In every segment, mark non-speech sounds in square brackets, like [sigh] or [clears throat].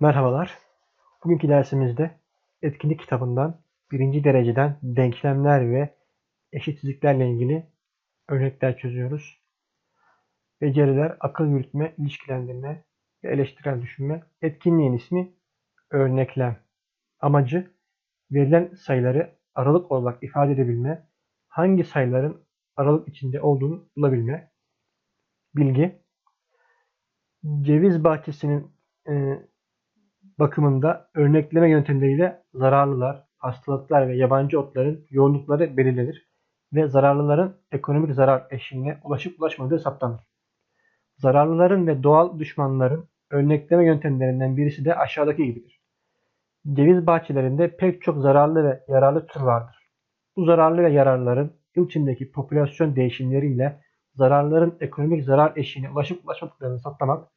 Merhabalar. Bugünkü dersimizde etkinlik kitabından birinci dereceden denklemler ve eşitsizliklerle ilgili örnekler çözüyoruz. Beceriler, akıl yürütme, ilişkilendirme ve eleştirel düşünme. Etkinliğin ismi örneklem. Amacı verilen sayıları aralık olarak ifade edebilme, hangi sayıların aralık içinde olduğunu bulabilme. Bilgi Ceviz bahçesinin e, bakımında örnekleme yöntemleriyle zararlılar, hastalıklar ve yabancı otların yoğunlukları belirlenir ve zararlıların ekonomik zarar eşiğine ulaşıp ulaşmadığı saptanır. Zararlıların ve doğal düşmanların örnekleme yöntemlerinden birisi de aşağıdaki gibidir. Ceviz bahçelerinde pek çok zararlı ve yararlı tür vardır. Bu zararlı ve yararlıların yıl içindeki popülasyon değişimleriyle zararların ekonomik zarar eşiğine ulaşıp ulaşmadıklarını saptamak,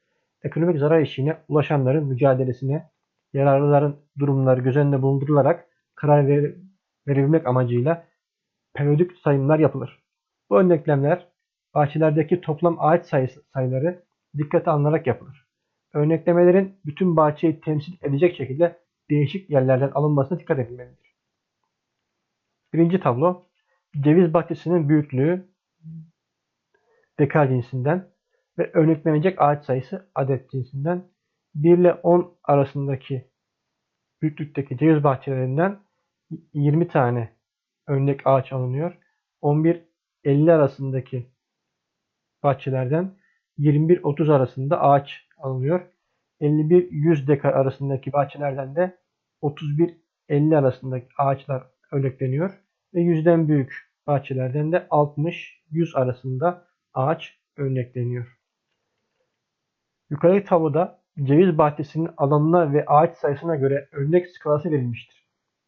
ekonomik zarar eşiğine ulaşanların mücadelesine yararlıların durumları göz önünde bulundurularak karar ver, verebilmek amacıyla periyodik sayımlar yapılır. Bu örneklemler bahçelerdeki toplam ağaç sayısı, sayıları dikkate alınarak yapılır. Örneklemelerin bütün bahçeyi temsil edecek şekilde değişik yerlerden alınmasına dikkat edilmelidir. Birinci tablo ceviz bahçesinin büyüklüğü dekar cinsinden ve örneklenecek ağaç sayısı adet cinsinden 1 ile 10 arasındaki büyüklükteki ceviz bahçelerinden 20 tane örnek ağaç alınıyor. 11-50 arasındaki bahçelerden 21-30 arasında ağaç alınıyor. 51-100 dekar arasındaki bahçelerden de 31-50 arasındaki ağaçlar örnekleniyor. Ve yüzden büyük bahçelerden de 60-100 arasında ağaç örnekleniyor. Yukarıdaki tabloda ceviz bahçesinin alanına ve ağaç sayısına göre örnek skalası verilmiştir.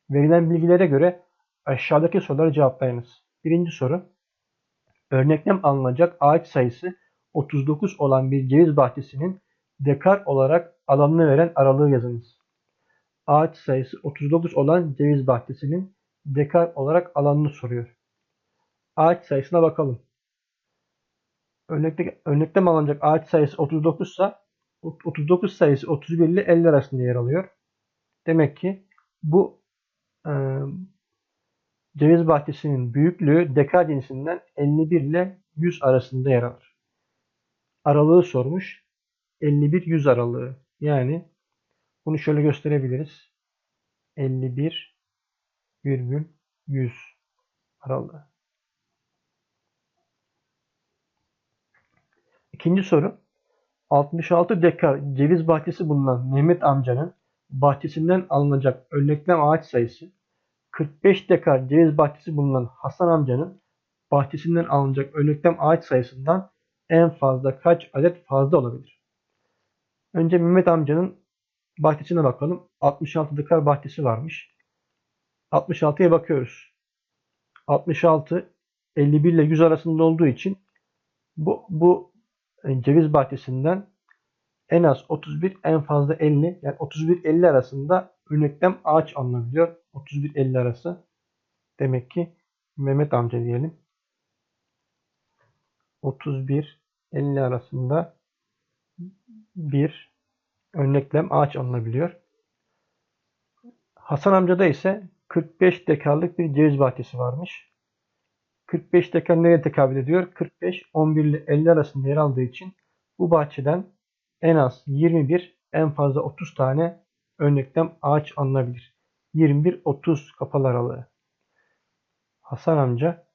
Verilen bilgilere göre aşağıdaki soruları cevaplayınız. Birinci soru. Örneklem alınacak ağaç sayısı 39 olan bir ceviz bahçesinin dekar olarak alanını veren aralığı yazınız. Ağaç sayısı 39 olan ceviz bahçesinin dekar olarak alanını soruyor. Ağaç sayısına bakalım. Örnekte, örneklem alınacak ağaç sayısı 39 ise 39 sayısı 31 ile 50 arasında yer alıyor. Demek ki bu e, ceviz bahçesinin büyüklüğü deka cinsinden 51 ile 100 arasında yer alır. Aralığı sormuş. 51-100 aralığı. Yani bunu şöyle gösterebiliriz. 51 virgül 100 aralığı. İkinci soru. 66 dekar ceviz bahçesi bulunan Mehmet amcanın bahçesinden alınacak örneklem ağaç sayısı 45 dekar ceviz bahçesi bulunan Hasan amcanın bahçesinden alınacak örneklem ağaç sayısından en fazla kaç adet fazla olabilir? Önce Mehmet amcanın bahçesine bakalım. 66 dekar bahçesi varmış. 66'ya bakıyoruz. 66 51 ile 100 arasında olduğu için bu, bu ceviz bahçesinden en az 31 en fazla 50 yani 31-50 arasında örneklem ağaç alınabiliyor. 31-50 arası. Demek ki Mehmet amca diyelim. 31-50 arasında bir örneklem ağaç alınabiliyor. Hasan amcada ise 45 dekarlık bir ceviz bahçesi varmış. 45 dekar nereye tekabül ediyor? 45, 11 ile 50 arasında yer aldığı için bu bahçeden en az 21, en fazla 30 tane örneklem ağaç alınabilir. 21-30 kapalı aralığı. Hasan amca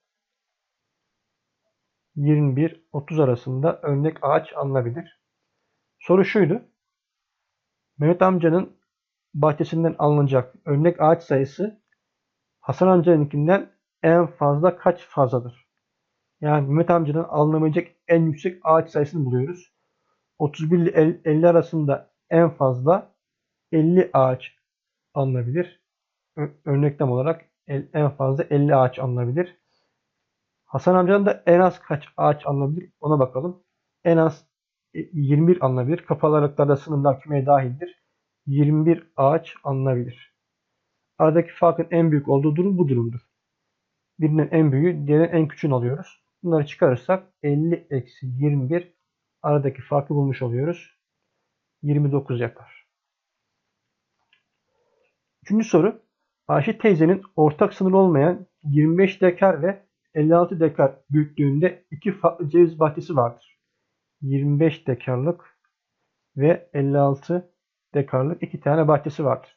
21-30 arasında örnek ağaç alınabilir. Soru şuydu. Mehmet amcanın bahçesinden alınacak örnek ağaç sayısı Hasan amcanınkinden en fazla kaç fazladır? Yani Mehmet amcadan alınabilecek en yüksek ağaç sayısını buluyoruz. 31 ile 50 arasında en fazla 50 ağaç alınabilir. Örneklem olarak en fazla 50 ağaç alınabilir. Hasan amcanın da en az kaç ağaç alınabilir ona bakalım. En az 21 e, alınabilir. Kapalı aralıklarda sınırlar kümeye dahildir. 21 ağaç alınabilir. Aradaki farkın en büyük olduğu durum bu durumdur. Birinin en büyüğü, diğerinin en küçüğünü alıyoruz. Bunları çıkarırsak 50 eksi 21 aradaki farkı bulmuş oluyoruz. 29 yapar. Üçüncü soru. Ayşe teyzenin ortak sınır olmayan 25 dekar ve 56 dekar büyüklüğünde iki farklı ceviz bahçesi vardır. 25 dekarlık ve 56 dekarlık iki tane bahçesi vardır.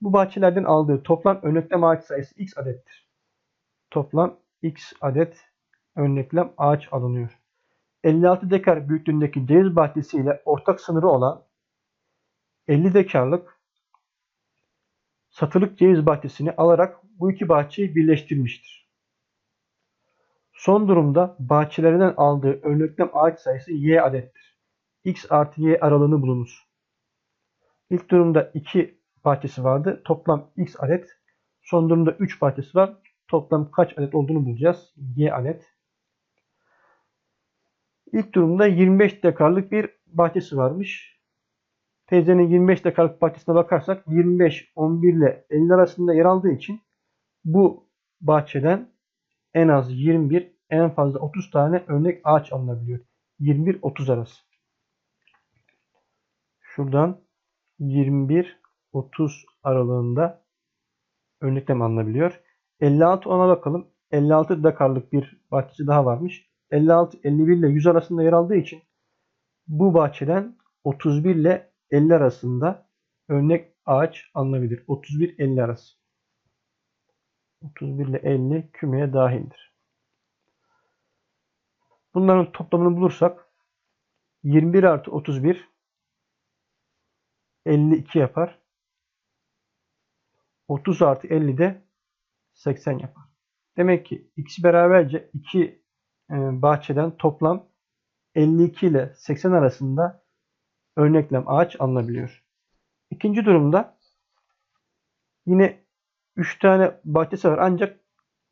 Bu bahçelerden aldığı toplam örneklem ağaç sayısı x adettir. Toplam x adet örneklem ağaç alınıyor. 56 dekar büyüklüğündeki ceviz bahçesi ile ortak sınırı olan 50 dekarlık satılık ceviz bahçesini alarak bu iki bahçeyi birleştirmiştir. Son durumda bahçelerinden aldığı örneklem ağaç sayısı y adettir. x artı y aralığını bulunuz. İlk durumda 2 bahçesi vardı. Toplam x adet. Son durumda 3 bahçesi var. Toplam kaç adet olduğunu bulacağız. y adet. İlk durumda 25 dekarlık bir bahçesi varmış. Teyzenin 25 dekarlık bahçesine bakarsak 25, 11 ile 50 arasında yer aldığı için bu bahçeden en az 21, en fazla 30 tane örnek ağaç alınabiliyor. 21-30 arası. Şuradan 21-30 aralığında örneklem alınabiliyor. 56 ona bakalım. 56 dekarlık bir bahçesi daha varmış. 56, 51 ile 100 arasında yer aldığı için bu bahçeden 31 ile 50 arasında örnek ağaç alınabilir. 31-50 arası. 31 ile 50 kümeye dahildir. Bunların toplamını bulursak 21 artı 31 52 yapar. 30 artı 50 de 80 yapar. Demek ki ikisi beraberce iki e, bahçeden toplam 52 ile 80 arasında örneklem ağaç alınabiliyor. İkinci durumda yine 3 tane bahçesi var ancak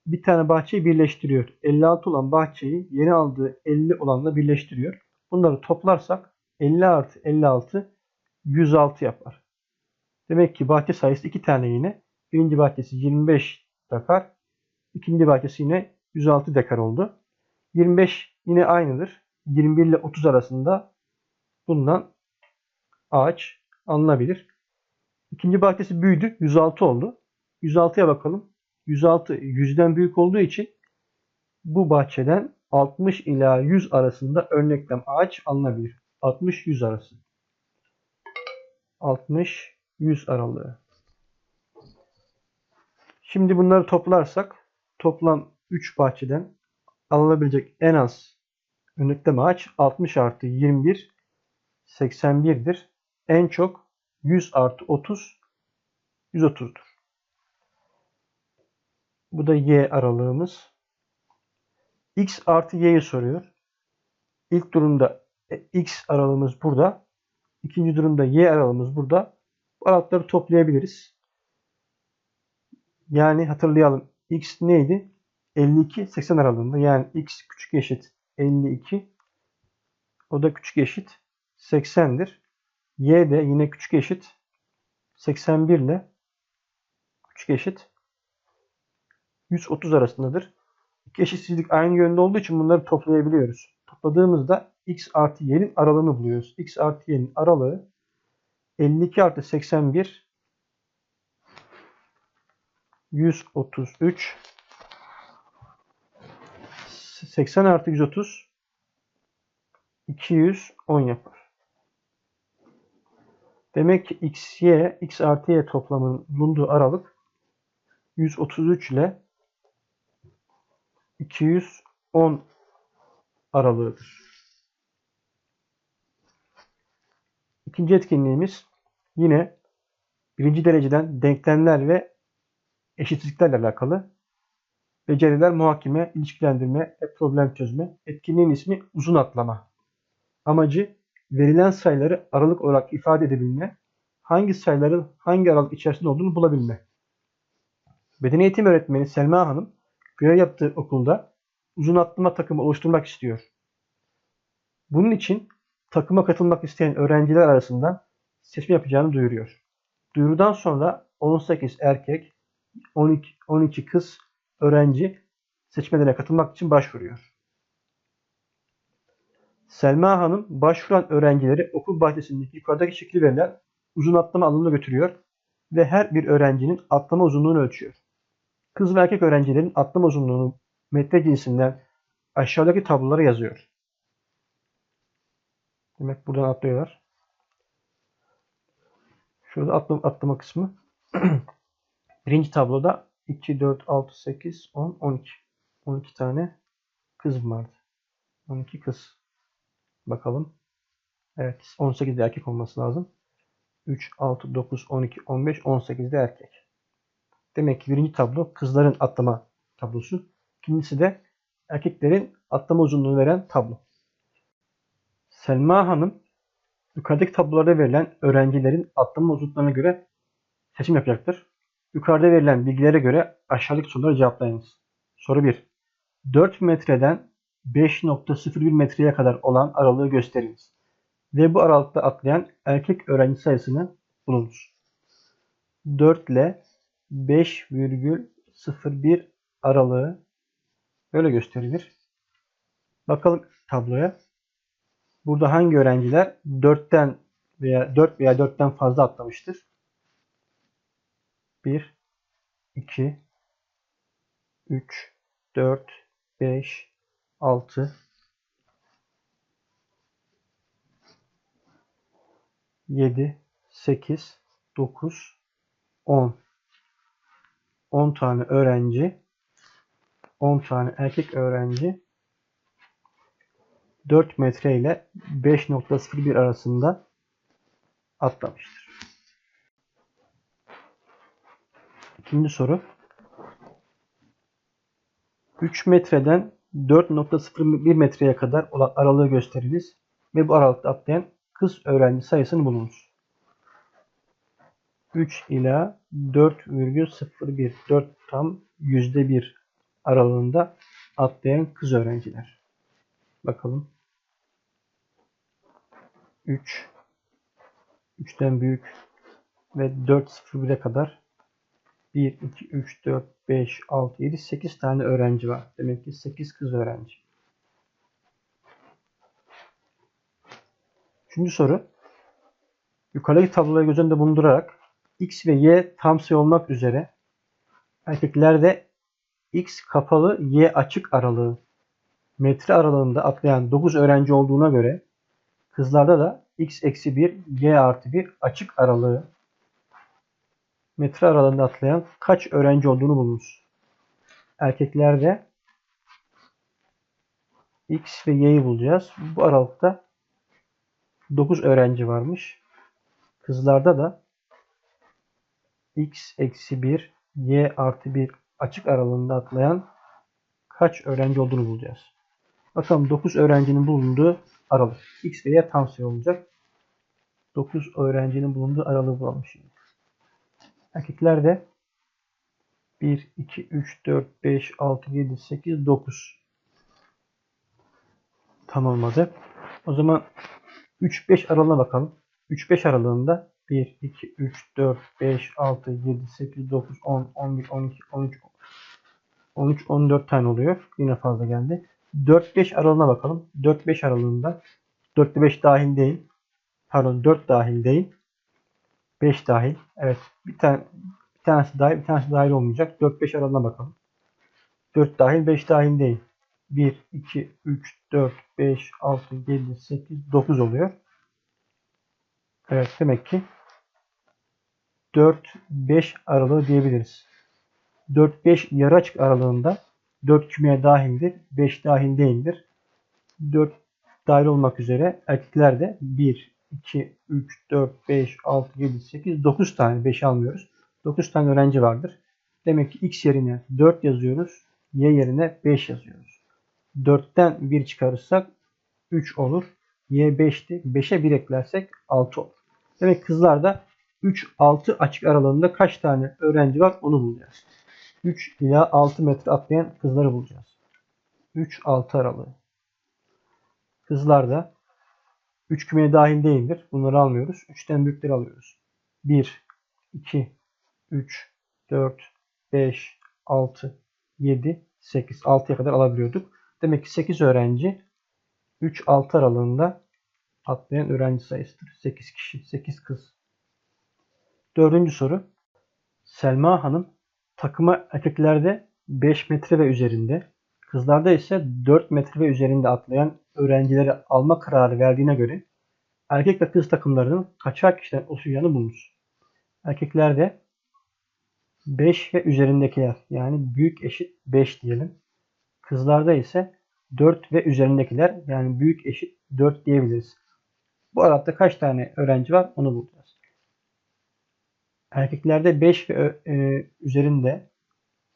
bir tane bahçeyi birleştiriyor. 56 olan bahçeyi yeni aldığı 50 olanla birleştiriyor. Bunları toplarsak 50 artı 56 106 yapar. Demek ki bahçe sayısı 2 tane yine. Birinci bahçesi 25 dekar. ikinci bahçesi yine 106 dekar oldu. 25 yine aynıdır. 21 ile 30 arasında bundan ağaç alınabilir. İkinci bahçesi büyüdü. 106 oldu. 106'ya bakalım. 106 100'den büyük olduğu için bu bahçeden 60 ila 100 arasında örneklem ağaç alınabilir. 60-100 arası. 60-100 aralığı. Şimdi bunları toplarsak toplam 3 bahçeden alınabilecek en az örneklem ağaç 60 artı 21 81'dir. En çok 100 artı 30 130'dur. Bu da y aralığımız. x artı y'yi soruyor. İlk durumda e, x aralığımız burada. İkinci durumda y aralığımız burada. Bu aralıkları toplayabiliriz. Yani hatırlayalım. x neydi? 52 80 aralığında. Yani x küçük eşit 52. O da küçük eşit 80'dir. y de yine küçük eşit 81 ile küçük eşit 130 arasındadır. İki eşitsizlik aynı yönde olduğu için bunları toplayabiliyoruz. Topladığımızda x artı y'nin aralığını buluyoruz. x artı y'nin aralığı 52 artı 81 133 80 artı 130 210 yapar. Demek ki x, y, x artı y toplamının bulunduğu aralık 133 ile 210 aralığıdır. İkinci etkinliğimiz yine birinci dereceden denklemler ve eşitsizliklerle alakalı. Beceriler muhakeme, ilişkilendirme ve problem çözme. Etkinliğin ismi uzun atlama. Amacı verilen sayıları aralık olarak ifade edebilme, hangi sayıların hangi aralık içerisinde olduğunu bulabilme. Beden eğitim öğretmeni Selma Hanım görev yaptığı okulda uzun atlama takımı oluşturmak istiyor. Bunun için takıma katılmak isteyen öğrenciler arasından seçim yapacağını duyuruyor. Duyurudan sonra 18 erkek, 12, 12 kız öğrenci seçmelere katılmak için başvuruyor. Selma Hanım başvuran öğrencileri okul bahçesindeki yukarıdaki şekli verilen uzun atlama alanına götürüyor ve her bir öğrencinin atlama uzunluğunu ölçüyor. Kız ve erkek öğrencilerin atlama uzunluğunu metre cinsinden aşağıdaki tablolara yazıyor. Demek buradan atlıyorlar. Şurada atlama, atlama kısmı. [clears throat] Birinci tabloda 2, 4, 6, 8, 10, 12. 12 tane kız vardı. 12 kız. Bakalım. Evet 18 de erkek olması lazım. 3, 6, 9, 12, 15, 18 de erkek. Demek ki birinci tablo kızların atlama tablosu. İkincisi de erkeklerin atlama uzunluğunu veren tablo. Selma Hanım yukarıdaki tablolarda verilen öğrencilerin atlama uzunluklarına göre seçim yapacaktır. Yukarıda verilen bilgilere göre aşağıdaki soruları cevaplayınız. Soru 1. 4 metreden 5.01 metreye kadar olan aralığı gösteriniz. Ve bu aralıkta atlayan erkek öğrenci sayısını bulunuz. 4 ile 5,01 aralığı böyle gösterilir. Bakalım tabloya. Burada hangi öğrenciler 4'ten veya 4 veya 4'ten fazla atlamıştır? 1 2 3 4 5 6 7 8 9 10 10 tane öğrenci 10 tane erkek öğrenci 4 metre ile 5.01 arasında atlamıştır. İkinci soru. 3 metreden 4.01 metreye kadar olan aralığı gösteriniz ve bu aralıkta atlayan kız öğrenci sayısını bulunuz. 3 ila 4,01 4 tam %1 aralığında atlayan kız öğrenciler. Bakalım. 3 3'ten büyük ve 4.01'e kadar 1, 2, 3, 4, 5, 6, 7, 8 tane öğrenci var. Demek ki 8 kız öğrenci. Üçüncü soru. Yukarıdaki tabloları göz önünde bulundurarak X ve Y tam sayı olmak üzere erkeklerde X kapalı Y açık aralığı metre aralığında atlayan 9 öğrenci olduğuna göre kızlarda da X eksi 1 Y artı 1 açık aralığı metre aralığında atlayan kaç öğrenci olduğunu bulunuz. Erkeklerde X ve Y'yi bulacağız. Bu aralıkta 9 öğrenci varmış. Kızlarda da X eksi 1 Y artı 1 açık aralığında atlayan kaç öğrenci olduğunu bulacağız. Bakalım 9 öğrencinin bulunduğu aralık. X ve Y tam sayı olacak. 9 öğrencinin bulunduğu aralığı bulalım şimdi. Erkeklerde 1, 2, 3, 4, 5, 6, 7, 8, 9. Tam olmadı. O zaman 3-5 aralığına bakalım. 3-5 aralığında 1, 2, 3, 4, 5, 6, 7, 8, 9, 10, 11, 12, 13, 13, 14 tane oluyor. Yine fazla geldi. 4-5 aralığına bakalım. 4-5 aralığında 4 5 dahil değil. Pardon 4 dahil değil. 5 dahil. Evet. Bir tane bir tanesi dahil, bir tanesi dahil olmayacak. 4-5 aralığına bakalım. 4 dahil, 5 dahil değil. 1, 2, 3, 4, 5, 6, 7, 8, 9 oluyor. Evet demek ki 4-5 aralığı diyebiliriz. 4-5 yarı açık aralığında 4 kümeye dahildir, 5 dahil değildir. 4 dahil olmak üzere erkeklerde 1, 2, 3, 4, 5, 6, 7, 8, 9 tane 5 almıyoruz. 9 tane öğrenci vardır. Demek ki x yerine 4 yazıyoruz. Y yerine 5 yazıyoruz. 4'ten 1 çıkarırsak 3 olur. Y 5'ti. 5'e 1 eklersek 6 olur. Demek kızlarda 3-6 açık aralığında kaç tane öğrenci var onu bulacağız. 3 ila 6 metre atlayan kızları bulacağız. 3-6 aralığı. Kızlarda 3 kümeye dahil değildir. Bunları almıyoruz. 3'ten büyükleri alıyoruz. 1, 2, 3, 4, 5, 6, 7, 8. 6'ya kadar alabiliyorduk. Demek ki 8 öğrenci 3-6 aralığında atlayan öğrenci sayısıdır. 8 kişi, 8 kız. Dördüncü soru. Selma Hanım takıma erkeklerde 5 metre ve üzerinde, kızlarda ise 4 metre ve üzerinde atlayan öğrencileri alma kararı verdiğine göre erkek ve kız takımlarının kaçar kişiden oluşacağını bulmuş. Erkeklerde 5 ve üzerindekiler yani büyük eşit 5 diyelim. Kızlarda ise 4 ve üzerindekiler yani büyük eşit 4 diyebiliriz. Bu arada kaç tane öğrenci var onu bulacağız. Erkeklerde 5 ve e, üzerinde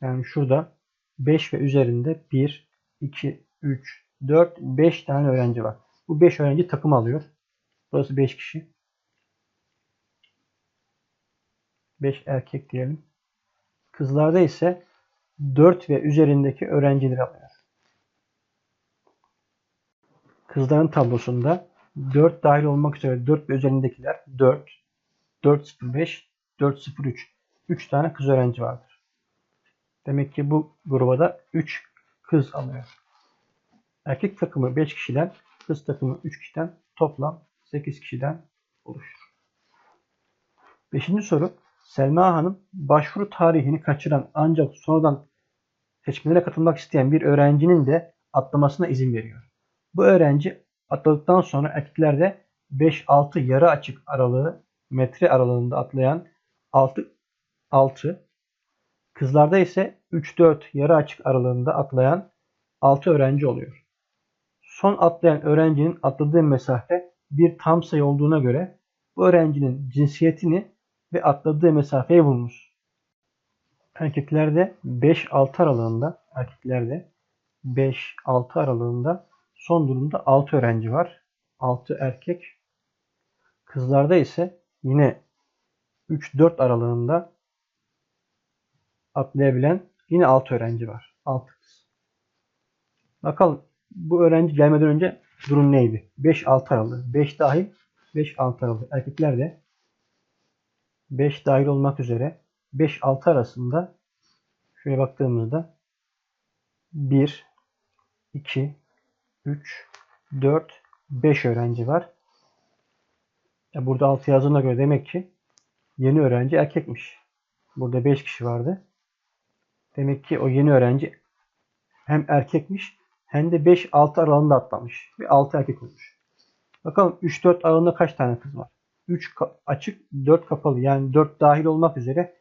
yani şurada 5 ve üzerinde 1, 2, 3, 4, 5 tane öğrenci var. Bu 5 öğrenci takım alıyor. Burası 5 kişi. 5 erkek diyelim. Kızlarda ise 4 ve üzerindeki öğrencileri alıyor. Kızların tablosunda 4 dahil olmak üzere 4 ve üzerindekiler 4, 405, 403. 3 tane kız öğrenci vardır. Demek ki bu gruba da 3 kız alıyor. Erkek takımı 5 kişiden, kız takımı 3 kişiden toplam 8 kişiden oluşur. Beşinci soru. Selma Hanım başvuru tarihini kaçıran ancak sonradan seçmelere katılmak isteyen bir öğrencinin de atlamasına izin veriyor. Bu öğrenci atladıktan sonra erkeklerde 5-6 yarı açık aralığı metre aralığında atlayan 6, 6 kızlarda ise 3-4 yarı açık aralığında atlayan 6 öğrenci oluyor. Son atlayan öğrencinin atladığı mesafe bir tam sayı olduğuna göre bu öğrencinin cinsiyetini ve atladığı mesafeyi bulmuş. Erkeklerde 5-6 aralığında erkeklerde 5-6 aralığında son durumda 6 öğrenci var. 6 erkek. Kızlarda ise yine 3-4 aralığında atlayabilen yine 6 öğrenci var. 6 kız. Bakalım bu öğrenci gelmeden önce durum neydi? 5-6 aralığı. 5 dahil 5-6 aralığı. Erkekler de 5 dahil olmak üzere 5-6 arasında şöyle baktığımızda 1, 2, 3, 4, 5 öğrenci var. Ya burada 6 yazdığına göre demek ki yeni öğrenci erkekmiş. Burada 5 kişi vardı. Demek ki o yeni öğrenci hem erkekmiş hem de 5-6 aralığında atlamış. Ve 6 erkek olmuş. Bakalım 3-4 aralığında kaç tane kız var? 3 açık 4 kapalı yani 4 dahil olmak üzere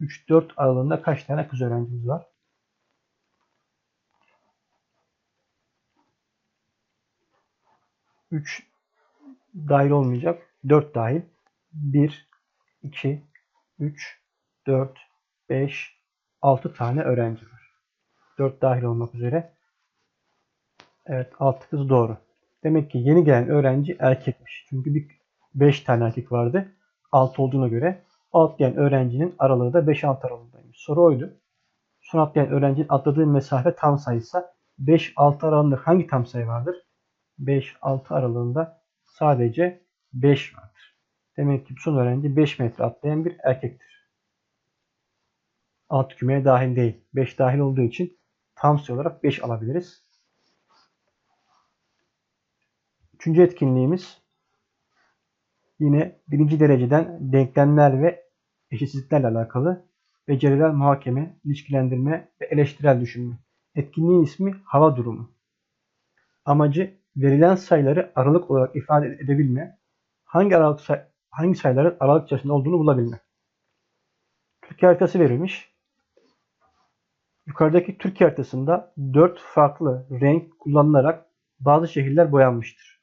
3-4 aralığında kaç tane kız öğrencimiz var? Üç dahil olmayacak. 4 dahil. 1, 2, 3, 4, 5, 6 tane öğrenci var. 4 dahil olmak üzere. Evet 6 kız doğru. Demek ki yeni gelen öğrenci erkekmiş. Çünkü bir 5 tane erkek vardı. 6 olduğuna göre atlayan öğrencinin aralığı da 5-6 aralığındaymış. Soru oydu. Son atlayan öğrencinin atladığı mesafe tam sayıysa 5-6 aralığında hangi tam sayı vardır? 5-6 aralığında sadece 5 vardır. Demek ki son öğrenci 5 metre atlayan bir erkektir. Alt kümeye dahil değil. 5 dahil olduğu için tam sayı olarak 5 alabiliriz. Üçüncü etkinliğimiz Yine birinci dereceden denklemler ve eşitsizliklerle alakalı beceriler muhakeme, ilişkilendirme ve eleştirel düşünme. Etkinliğin ismi hava durumu. Amacı verilen sayıları aralık olarak ifade edebilme, hangi aralık say hangi sayıların aralık içerisinde olduğunu bulabilme. Türkiye haritası verilmiş. Yukarıdaki Türkiye haritasında 4 farklı renk kullanılarak bazı şehirler boyanmıştır.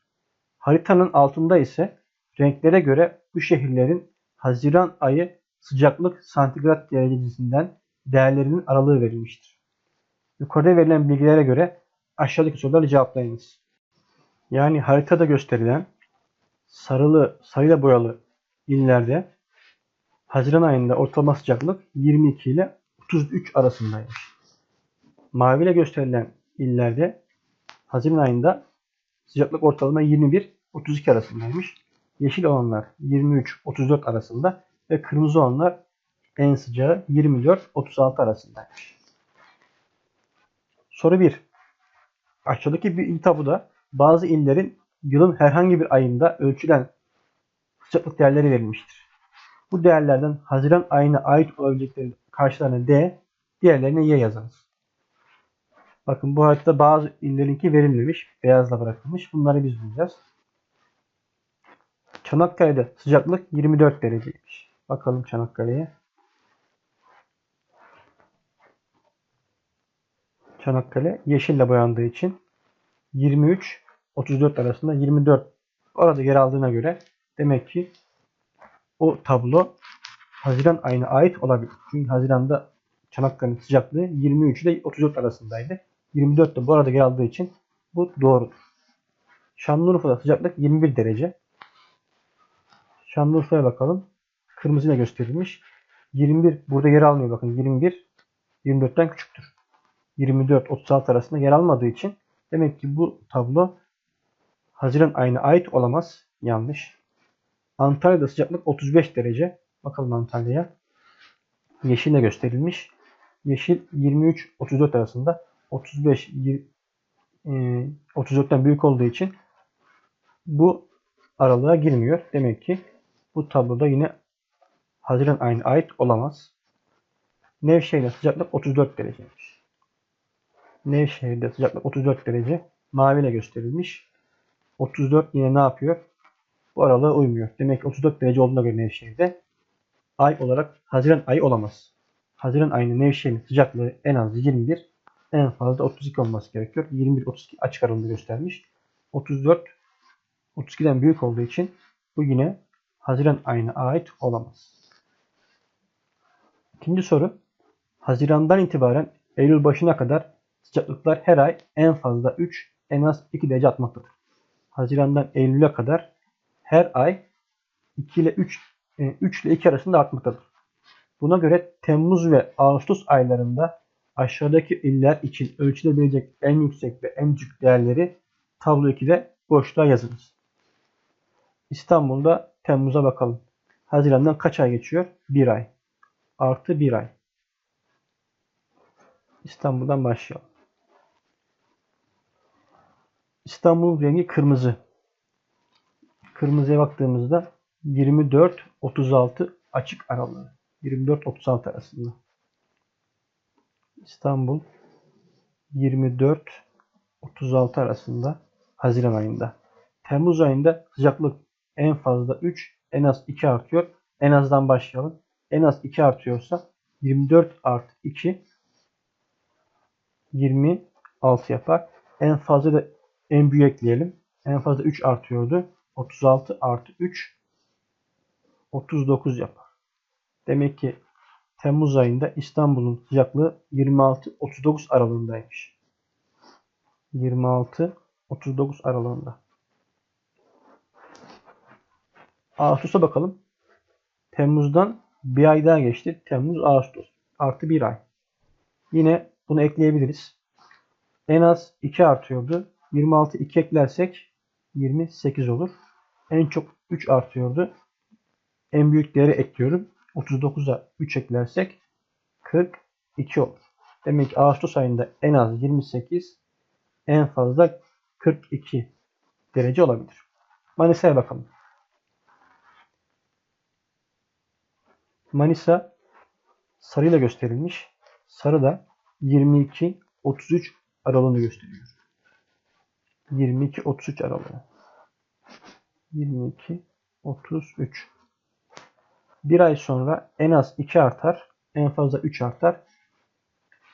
Haritanın altında ise Renklere göre bu şehirlerin Haziran ayı sıcaklık santigrat derecesinden değerlerinin aralığı verilmiştir. Yukarıda verilen bilgilere göre aşağıdaki soruları cevaplayınız. Yani haritada gösterilen sarılı, sarıyla boyalı illerde Haziran ayında ortalama sıcaklık 22 ile 33 arasındaymış. Mavi ile gösterilen illerde Haziran ayında sıcaklık ortalama 21-32 arasındaymış. Yeşil olanlar 23-34 arasında ve kırmızı olanlar en sıcağı 24-36 arasındaymış. Soru 1. Aşağıdaki bir tabuda bazı illerin yılın herhangi bir ayında ölçülen sıcaklık değerleri verilmiştir. Bu değerlerden Haziran ayına ait olabilecekleri karşılarına D, diğerlerine Y yazarız. Bakın bu haritada bazı illerinki verilmemiş. Beyazla bırakılmış. Bunları biz bulacağız. Çanakkale'de sıcaklık 24 dereceymiş. Bakalım Çanakkale'ye. Çanakkale yeşille boyandığı için 23 34 arasında 24 orada yer aldığına göre demek ki o tablo Haziran ayına ait olabilir. Çünkü Haziran'da Çanakkale'nin sıcaklığı 23 ile 34 arasındaydı. 24 de bu arada aldığı için bu doğrudur. Şanlıurfa'da sıcaklık 21 derece. Şanlıurfa'ya bakalım. Kırmızıyla gösterilmiş. 21 burada yer almıyor bakın. 21 24'ten küçüktür. 24-36 arasında yer almadığı için demek ki bu tablo Haziran ayına ait olamaz. Yanlış. Antalya'da sıcaklık 35 derece. Bakalım Antalya'ya. Yeşille gösterilmiş. Yeşil 23-34 arasında. 35 34'ten büyük olduğu için bu aralığa girmiyor. Demek ki bu tabloda yine Haziran ayına ait olamaz. Nevşehir'de sıcaklık 34 dereceymiş. Nevşehir'de sıcaklık 34 derece. Maviyle gösterilmiş. 34 yine ne yapıyor? Bu aralığa uymuyor. Demek ki 34 derece olduğuna göre Nevşehir'de ay olarak Haziran ayı olamaz. Haziran ayının Nevşehir'in sıcaklığı en az 21, en fazla 32 olması gerekiyor. 21-32 açık aralığında göstermiş. 34 32'den büyük olduğu için bu yine Haziran ayına ait olamaz. İkinci soru. Hazirandan itibaren Eylül başına kadar sıcaklıklar her ay en fazla 3, en az 2 derece artmaktadır. Hazirandan Eylül'e kadar her ay 2 ile 3, 3 ile 2 arasında artmaktadır. Buna göre Temmuz ve Ağustos aylarında aşağıdaki iller için ölçülebilecek en yüksek ve en düşük değerleri tablo 2'de boşluğa yazınız. İstanbul'da Temmuz'a bakalım. Haziran'dan kaç ay geçiyor? 1 ay. Artı 1 ay. İstanbul'dan başlayalım. İstanbul'un rengi kırmızı. Kırmızıya baktığımızda 24-36 açık aralığı. 24-36 arasında. İstanbul 24-36 arasında Haziran ayında. Temmuz ayında sıcaklık en fazla 3, en az 2 artıyor. En azdan başlayalım. En az 2 artıyorsa 24 artı 2 26 yapar. En fazla da en büyük ekleyelim. En fazla 3 artıyordu. 36 artı 3 39 yapar. Demek ki Temmuz ayında İstanbul'un sıcaklığı 26-39 aralığındaymış. 26-39 aralığında. Ağustos'a bakalım. Temmuz'dan bir ay daha geçti. Temmuz, Ağustos. Artı bir ay. Yine bunu ekleyebiliriz. En az 2 artıyordu. 26 2 eklersek 28 olur. En çok 3 artıyordu. En büyük değeri ekliyorum. 39'a 3 eklersek 42 olur. Demek ki Ağustos ayında en az 28, en fazla 42 derece olabilir. Manisa'ya bakalım. Manisa sarıyla gösterilmiş. Sarı da 22 33 aralığını gösteriyor. 22 33 aralığı. 22 33 bir ay sonra en az 2 artar. En fazla 3 artar.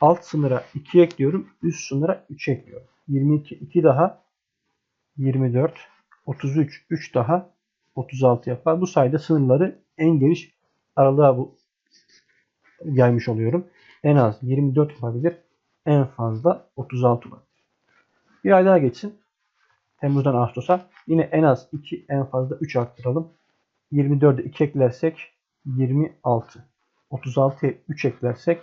Alt sınıra 2 ekliyorum. Üst sınıra 3 ekliyorum. 22 2 daha 24 33 3 daha 36 yapar. Bu sayede sınırları en geniş aralığa bu yaymış oluyorum. En az 24 olabilir. En fazla 36 olabilir. Bir ay daha geçsin. Temmuz'dan Ağustos'a yine en az 2 en fazla 3 arttıralım. 24'e 2 eklersek 26. 36'ya 3 eklersek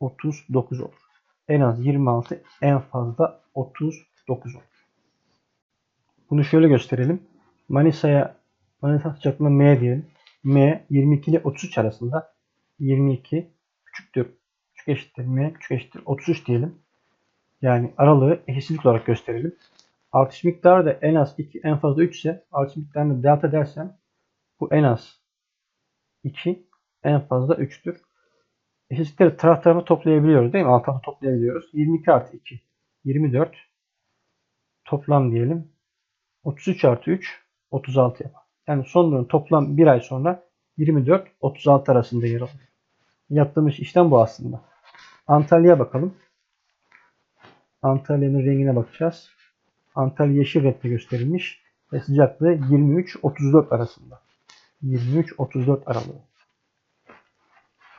39 olur. En az 26, en fazla 39 olur. Bunu şöyle gösterelim. Manisa'ya Manisa sıcaklığına M diyelim. M 22 ile 33 arasında 22 küçüktür. Küçük eşittir M küçük eşittir 33 diyelim. Yani aralığı eşitsizlik olarak gösterelim. Artış miktarı da en az 2 en fazla 3 ise artış miktarını delta dersem bu en az 2, en fazla 3'tür. Eşitlikleri taraf toplayabiliyoruz değil mi? Alt tarafa toplayabiliyoruz. 22 artı 2, 24. Toplam diyelim. 33 artı 3, 36 yapar. Yani son toplam bir ay sonra 24-36 arasında yer alıyor. Yaptığımız işlem bu aslında. Antalya'ya bakalım. Antalya'nın rengine bakacağız. Antalya yeşil renkle gösterilmiş ve sıcaklığı 23-34 arasında. 23-34 aralığı.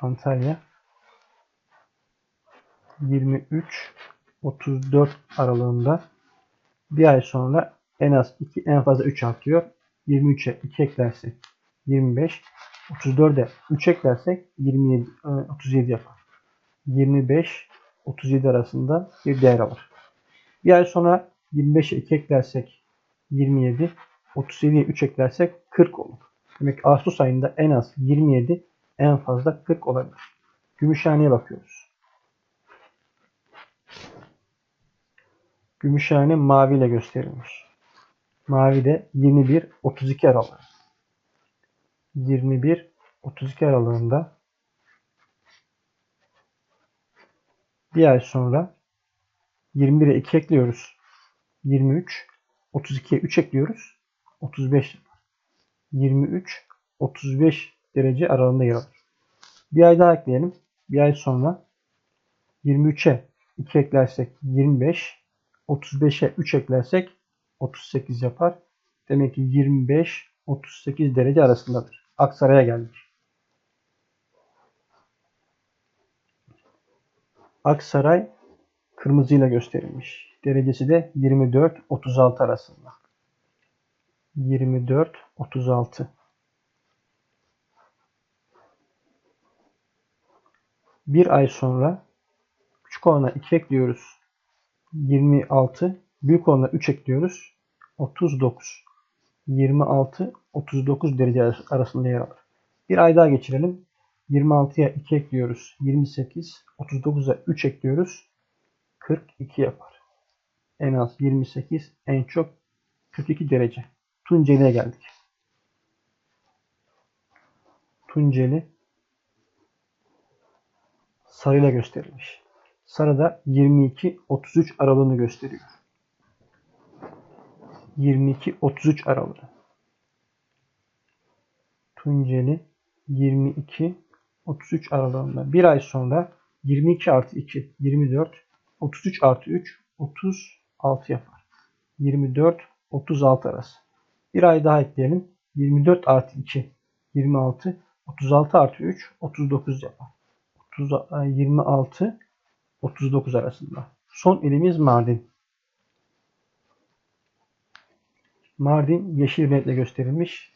Antalya 23-34 aralığında bir ay sonra en az 2 en fazla 3 artıyor. 23'e 2 eklersek 25 34'e 3 eklersek 27 37 yapar. 25 37 arasında bir değer alır. Bir ay sonra 25'e 2 eklersek 27 37'ye 3 eklersek 40 olur. Demek ki Ağustos ayında en az 27 en fazla 40 olabilir. Gümüşhane'ye bakıyoruz. Gümüşhane mavi ile gösterilmiş. Mavi de 21-32 aralığı. 21-32 aralığında bir ay sonra 21'e 2 ekliyoruz. 23 32'ye 3 ekliyoruz. 35 23 35 derece aralığında yer alır. Bir ay daha ekleyelim. Bir ay sonra 23'e 2 eklersek 25 35'e 3 eklersek 38 yapar. Demek ki 25-38 derece arasındadır. Aksaray'a geldik. Aksaray kırmızıyla gösterilmiş. Derecesi de 24-36 arasında. 24-36. Bir ay sonra küçük olana 2 ekliyoruz. 26. Büyük olana 3 ekliyoruz. 39. 26, 39 derece arasında yer alır. Bir ay daha geçirelim. 26'ya 2 ekliyoruz. 28, 39'a 3 ekliyoruz. 42 yapar. En az 28, en çok 42 derece. Tunceli'ye geldik. Tunceli sarıyla gösterilmiş. Sarıda 22-33 aralığını gösteriyor. 22-33 aralığı. Tunceli 22-33 aralığında. Bir ay sonra 22 artı 2 24 33 artı 3 36 yapar. 24 36 arası. Bir ay daha ekleyelim. 24 artı 2 26 36 artı 3 39 yapar. 30, 26 39 arasında. Son ilimiz Mardin. Mardin yeşil renkle gösterilmiş.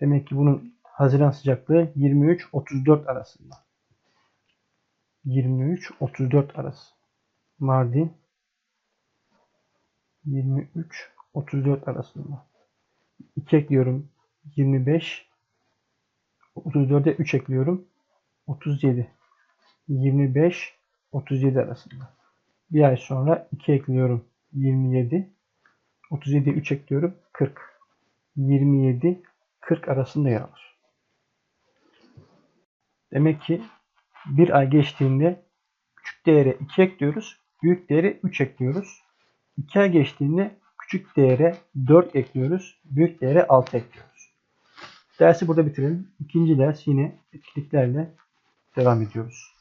Demek ki bunun Haziran sıcaklığı 23-34 arasında. 23-34 arası. Mardin 23-34 arasında. 2 ekliyorum. 25 34'e 3 ekliyorum. 37 25 37 arasında. Bir ay sonra 2 ekliyorum. 27 37'ye 3 ekliyorum. 40. 27 40 arasında yer alır. Demek ki bir ay geçtiğinde küçük değere 2 ekliyoruz. Büyük değere 3 ekliyoruz. 2 ay geçtiğinde küçük değere 4 ekliyoruz. Büyük değere 6 ekliyoruz. Dersi burada bitirelim. İkinci ders yine etkinliklerle devam ediyoruz.